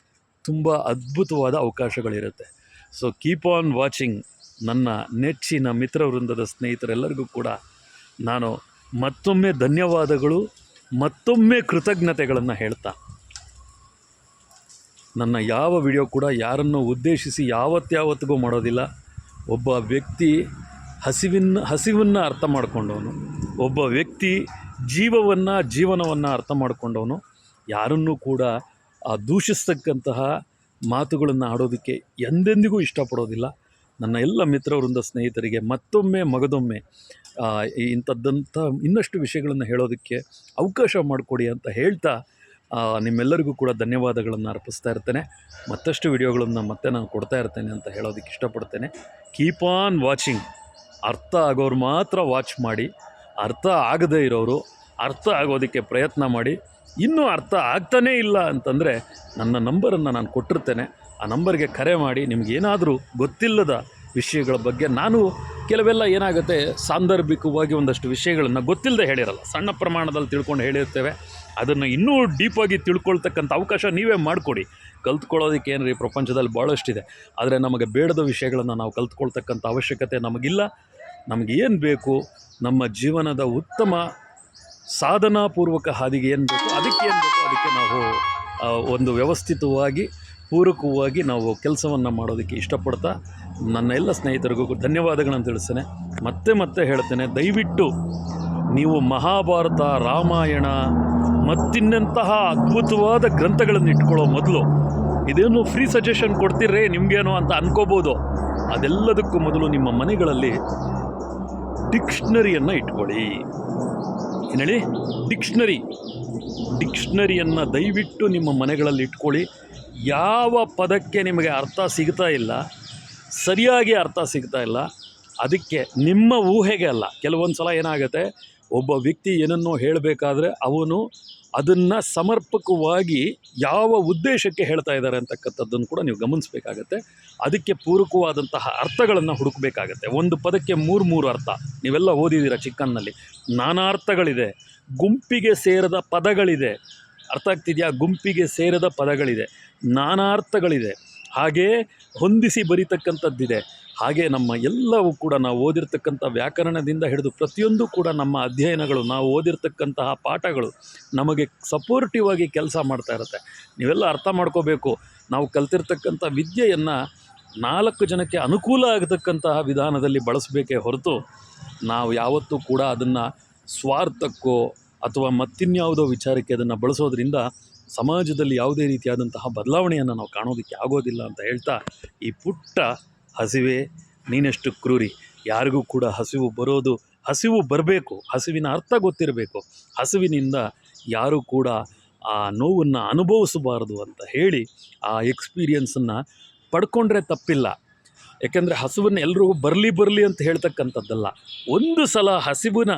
ತುಂಬ ಅದ್ಭುತವಾದ ಅವಕಾಶಗಳಿರುತ್ತೆ. ಸೊ ಕೀಪ್ ಆನ್ ವಾಚಿಂಗ್ ನನ್ನ ನೆಚ್ಚಿನ ಮಿತ್ರವೃಂದದ ಸ್ನೇಹಿತರೆಲ್ಲರಿಗೂ ಕೂಡ ನಾನು ಮತ್ತೊಮ್ಮೆ ಧನ್ಯವಾದಗಳು, ಮತ್ತೊಮ್ಮೆ ಕೃತಜ್ಞತೆಗಳನ್ನು ಹೇಳ್ತಾ. ನನ್ನ ಯಾವ ವಿಡಿಯೋ ಕೂಡ ಯಾರನ್ನು ಉದ್ದೇಶಿಸಿ ಯಾವತ್ತಾವತ್ತಿಗೂ ಮಾಡೋದಿಲ್ಲ. ಒಬ್ಬ ವ್ಯಕ್ತಿ ಹಸಿವಿನ, ಹಸಿವನ್ನು ಅರ್ಥ ಮಾಡಿಕೊಂಡವನು. ಒಬ್ಬ ವ್ಯಕ್ತಿ ಜೀವವನ್ನು, ಜೀವನವನ್ನು ಅರ್ಥ ಮಾಡಿಕೊಂಡವನು. ಯಾರನ್ನೂ ಕೂಡ ಆ ದೂಷಿಸ್ತಕ್ಕಂತಹ ಮಾತುಗಳನ್ನು ಆಡೋದಕ್ಕೆ ಎಂದೆಂದಿಗೂ ಇಷ್ಟಪಡೋದಿಲ್ಲ. ನನ್ನ ಎಲ್ಲ ಮಿತ್ರವೃಂದ ಸ್ನೇಹಿತರಿಗೆ ಮತ್ತೊಮ್ಮೆ, ಮಗದೊಮ್ಮೆ ಇಂಥದ್ದಂಥ ಇನ್ನಷ್ಟು ವಿಷಯಗಳನ್ನು ಹೇಳೋದಕ್ಕೆ ಅವಕಾಶ ಮಾಡಿಕೊಡಿ ಅಂತ ಹೇಳ್ತಾ ನಿಮ್ಮೆಲ್ಲರಿಗೂ ಕೂಡ ಧನ್ಯವಾದಗಳನ್ನು ಅರ್ಪಿಸ್ತಾ ಇರ್ತೇನೆ. ಮತ್ತಷ್ಟು ವಿಡಿಯೋಗಳನ್ನು ಮತ್ತೆ ನಾನು ಕೊಡ್ತಾ ಇರ್ತೇನೆ ಅಂತ ಹೇಳೋದಕ್ಕೆ ಇಷ್ಟಪಡ್ತೇನೆ. ಕೀಪ್ ಆನ್ ವಾಚಿಂಗ್ ಅರ್ಥ ಆಗೋರು ಮಾತ್ರ ವಾಚ್ ಮಾಡಿ, ಅರ್ಥ ಆಗದೇ ಇರೋರು, ಅರ್ಥ ಆಗೋದಕ್ಕೆ ಪ್ರಯತ್ನ ಮಾಡಿ, ಇನ್ನೂ ಅರ್ಥ ಆಗ್ತಾನೇ ಇಲ್ಲ ಅಂತಂದರೆ ನನ್ನ ನಂಬರನ್ನು ನಾನು ಕೊಟ್ಟಿರ್ತೇನೆ. ಆ ನಂಬರ್ಗೆ ಕರೆ ಮಾಡಿ, ನಿಮಗೇನಾದರೂ ಗೊತ್ತಿಲ್ಲದ ವಿಷಯಗಳ ಬಗ್ಗೆ ನಾನು ಕೆಲವೆಲ್ಲ ಏನಾಗುತ್ತೆ, ಸಾಂದರ್ಭಿಕವಾಗಿ ಒಂದಷ್ಟು ವಿಷಯಗಳನ್ನು ಗೊತ್ತಿಲ್ಲದೆ ಹೇಳಿರಲ್ಲ. ಸಣ್ಣ ಪ್ರಮಾಣದಲ್ಲಿ ತಿಳ್ಕೊಂಡು ಹೇಳಿರ್ತೇವೆ. ಅದನ್ನು ಇನ್ನೂ ಡೀಪಾಗಿ ತಿಳ್ಕೊಳ್ತಕ್ಕಂಥ ಅವಕಾಶ ನೀವೇ ಮಾಡಿಕೊಡಿ. ಕಲ್ತ್ಕೊಳ್ಳೋದಕ್ಕೆ ಏನು ರೀ ಪ್ರಪಂಚದಲ್ಲಿ ಭಾಳಷ್ಟಿದೆ ಆದರೆ ನಮಗೆ ಬೇಡದ ವಿಷಯಗಳನ್ನು ನಾವು ಕಲ್ತ್ಕೊಳ್ತಕ್ಕಂಥ ಅವಶ್ಯಕತೆ ನಮಗಿಲ್ಲ. ನಮಗೇನು ಬೇಕು? ನಮ್ಮ ಜೀವನದ ಉತ್ತಮ ಸಾಧನಾಪೂರ್ವಕ ಹಾದಿಗೆ ಏನು ಬೇಕು? ಅದಕ್ಕೆ ಏನು ಬೇಕು? ಅದಕ್ಕೆ ನಾವು ಒಂದು ವ್ಯವಸ್ಥಿತವಾಗಿ, ಪೂರಕವಾಗಿ ನಾವು ಕೆಲಸವನ್ನು ಮಾಡೋದಕ್ಕೆ ಇಷ್ಟಪಡ್ತಾ ನನ್ನ ಎಲ್ಲ ಸ್ನೇಹಿತರಿಗೂ ಧನ್ಯವಾದಗಳನ್ನು ತಿಳಿಸ್ತೇನೆ. ಮತ್ತೆ ಮತ್ತೆ ಹೇಳ್ತೇನೆ, ದಯವಿಟ್ಟು ನೀವು ಮಹಾಭಾರತ, ರಾಮಾಯಣ, ಮತ್ತಿನ್ನಂತಹ ಅದ್ಭುತವಾದ ಗ್ರಂಥಗಳನ್ನು ಇಟ್ಕೊಳ್ಳೋ ಮೊದಲು. ಇದೇನು ಫ್ರೀ ಸಜೆಷನ್ ಕೊಡ್ತೀರೇ ನಿಮಗೇನು ಅಂತ ಅನ್ಕೋಬೋದು. ಅದೆಲ್ಲದಕ್ಕೂ ಮೊದಲು ನಿಮ್ಮ ಮನೆಗಳಲ್ಲಿ ಡಿಕ್ಷನರಿಯನ್ನು ಇಟ್ಕೊಳ್ಳಿ. ಏನು ಹೇಳಿ? ಡಿಕ್ಷನರಿ. ಡಿಕ್ಷನರಿಯನ್ನು ದಯವಿಟ್ಟು ನಿಮ್ಮ ಮನೆಗಳಲ್ಲಿ ಇಟ್ಕೊಳ್ಳಿ. ಯಾವ ಪದಕ್ಕೆ ನಿಮಗೆ ಅರ್ಥ ಸಿಗ್ತಾ ಇಲ್ಲ, ಸರಿಯಾಗಿ ಅರ್ಥ ಸಿಗ್ತಾ ಇಲ್ಲ, ಅದಕ್ಕೆ ನಿಮ್ಮ ಊಹೆಗೆ ಅಲ್ಲ. ಕೆಲವೊಂದು ಸಲ ಏನಾಗುತ್ತೆ, ಒಬ್ಬ ವ್ಯಕ್ತಿ ಏನನ್ನೋ ಹೇಳಬೇಕಾದ್ರೆ ಅವನು ಅದನ್ನು ಸಮರ್ಪಕವಾಗಿ ಯಾವ ಉದ್ದೇಶಕ್ಕೆ ಹೇಳ್ತಾ ಇದ್ದಾರೆ ಅಂತಕ್ಕಂಥದ್ದನ್ನು ಕೂಡ ನೀವು ಗಮನಿಸಬೇಕಾಗತ್ತೆ. ಅದಕ್ಕೆ ಪೂರಕವಾದಂತಹ ಅರ್ಥಗಳನ್ನು ಹುಡುಕಬೇಕಾಗತ್ತೆ. ಒಂದು ಪದಕ್ಕೆ ಮೂರು ಮೂರು ಅರ್ಥ. ನೀವೆಲ್ಲ ಓದಿದ್ದೀರ ಚಿಕ್ಕನ್ನಲ್ಲಿ ನಾನಾ ಅರ್ಥಗಳಿದೆ. ಗುಂಪಿಗೆ ಸೇರದ ಪದಗಳಿದೆ. ಅರ್ಥ ಆಗ್ತಿದೆಯಾ? ಗುಂಪಿಗೆ ಸೇರದ ಪದಗಳಿದೆ. ನಾನಾ ಅರ್ಥಗಳಿದೆ. ಹಾಗೇ ಹೊಂದಿಸಿ ಬರೀತಕ್ಕಂಥದ್ದಿದೆ. ಹಾಗೆ ನಮ್ಮ ಎಲ್ಲವೂ ಕೂಡ ನಾವು ಓದಿರ್ತಕ್ಕಂಥ ವ್ಯಾಕರಣದಿಂದ ಹಿಡಿದು ಪ್ರತಿಯೊಂದು ಕೂಡ ನಮ್ಮ ಅಧ್ಯಯನಗಳು, ನಾವು ಓದಿರ್ತಕ್ಕಂತಹ ಪಾಠಗಳು ನಮಗೆ ಸಪೋರ್ಟಿವ್ ಆಗಿ ಕೆಲಸ ಮಾಡ್ತಾ ಇರುತ್ತೆ. ನೀವೆಲ್ಲ ಅರ್ಥ ಮಾಡ್ಕೋಬೇಕು. ನಾವು ಕಲ್ತಿರ್ತಕ್ಕಂಥ ವಿದ್ಯೆಯನ್ನು ನಾಲ್ಕು ಜನಕ್ಕೆ ಅನುಕೂಲ ಆಗತಕ್ಕಂತಹ ವಿಧಾನದಲ್ಲಿ ಬಳಸಬೇಕೇ ಹೊರತು ನಾವು ಯಾವತ್ತೂ ಕೂಡ ಅದನ್ನು ಸ್ವಾರ್ಥಕ್ಕೋ ಅಥವಾ ಮತ್ತಿನ್ಯಾವುದೋ ವಿಚಾರಕ್ಕೆ ಅದನ್ನು ಬಳಸೋದ್ರಿಂದ ಸಮಾಜದಲ್ಲಿ ಯಾವುದೇ ರೀತಿಯಾದಂತಹ ಬದಲಾವಣೆಯನ್ನು ನಾವು ಕಾಣೋದಕ್ಕೆ ಆಗೋದಿಲ್ಲ ಅಂತ ಹೇಳ್ತಾ ಈ ಪುಟ್ಟ ಹಸಿವೆ ನೀನೆಷ್ಟು ಕ್ರೂರಿ. ಯಾರಿಗೂ ಕೂಡ ಹಸಿವು ಬರೋದು, ಹಸಿವು ಬರಬೇಕು, ಹಸಿವಿನ ಅರ್ಥ ಗೊತ್ತಿರಬೇಕು. ಹಸಿವಿನಿಂದ ಯಾರೂ ಕೂಡ ಆ ನೋವನ್ನು ಅನುಭವಿಸಬಾರದು ಅಂತ ಹೇಳಿ ಆ ಎಕ್ಸ್ಪೀರಿಯನ್ಸನ್ನು ಪಡ್ಕೊಂಡ್ರೆ ತಪ್ಪಿಲ್ಲ. ಯಾಕೆಂದರೆ ಹಸುವನ್ನು ಎಲ್ಲರೂ ಬರಲಿ ಬರಲಿ ಅಂತ ಹೇಳ್ತಕ್ಕಂಥದ್ದಲ್ಲ. ಒಂದು ಸಲ ಹಸಿವಿನ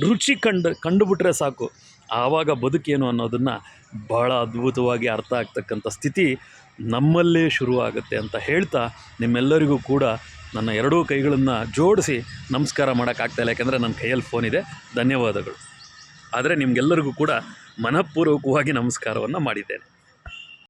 ರುಚಿ ಕಂಡು, ಕಂಡುಬಿಟ್ರೆ ಸಾಕು. ಆವಾಗ ಬದುಕೇನು ಅನ್ನೋದನ್ನು ಬಹಳ ಅದ್ಭುತವಾಗಿ ಅರ್ಥ ಆಗ್ತಕ್ಕಂಥ ಸ್ಥಿತಿ ನಮ್ಮಲ್ಲೇ ಶುರುವಾಗುತ್ತೆ ಅಂತ ಹೇಳ್ತಾ ನಿಮ್ಮೆಲ್ಲರಿಗೂ ಕೂಡ ನನ್ನ ಎರಡೂ ಕೈಗಳನ್ನು ಜೋಡಿಸಿ ನಮಸ್ಕಾರ ಮಾಡೋಕ್ಕಾಗ್ತಾಯಿಲ್ಲ ಯಾಕೆಂದರೆ ನನ್ನ ಕೈಯಲ್ಲಿ ಫೋನ್ ಇದೆ. ಧನ್ಯವಾದಗಳು. ಆದರೆ ನಿಮಗೆಲ್ಲರಿಗೂ ಕೂಡ ಮನಃಪೂರ್ವಕವಾಗಿ ನಮಸ್ಕಾರವನ್ನು ಮಾಡಿದ್ದೇನೆ.